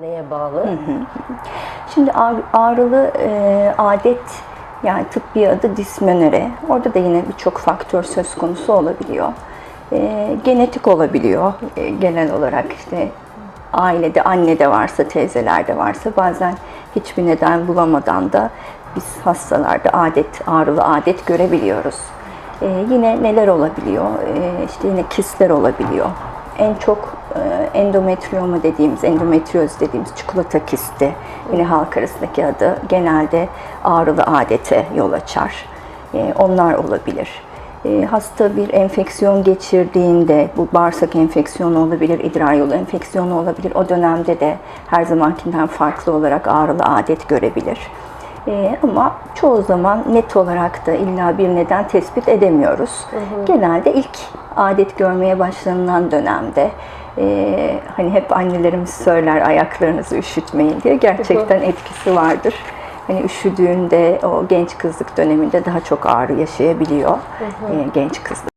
Neye bağlı? Şimdi ağ- ağrılı e, adet yani tıbbi adı dismenöre. Orada da yine birçok faktör söz konusu olabiliyor. E, genetik olabiliyor e, genel olarak işte ailede annede varsa teyzelerde varsa bazen hiçbir neden bulamadan da biz hastalarda adet ağrılı adet görebiliyoruz. E, yine neler olabiliyor? E, işte yine kistler olabiliyor. En çok e, endometriyoma dediğimiz, endometrioz dediğimiz çikolata kisti, yine halk arasındaki adı genelde ağrılı adete yol açar. E, onlar olabilir. E, hasta bir enfeksiyon geçirdiğinde, bu bağırsak enfeksiyonu olabilir, idrar yolu enfeksiyonu olabilir. O dönemde de her zamankinden farklı olarak ağrılı adet görebilir. Ee, ama çoğu zaman net olarak da illa bir neden tespit edemiyoruz. Genelde ilk adet görmeye başlanılan dönemde e, hani hep annelerimiz söyler ayaklarınızı üşütmeyin diye gerçekten etkisi vardır. Hani üşüdüğünde o genç kızlık döneminde daha çok ağrı yaşayabiliyor e, genç kızlık.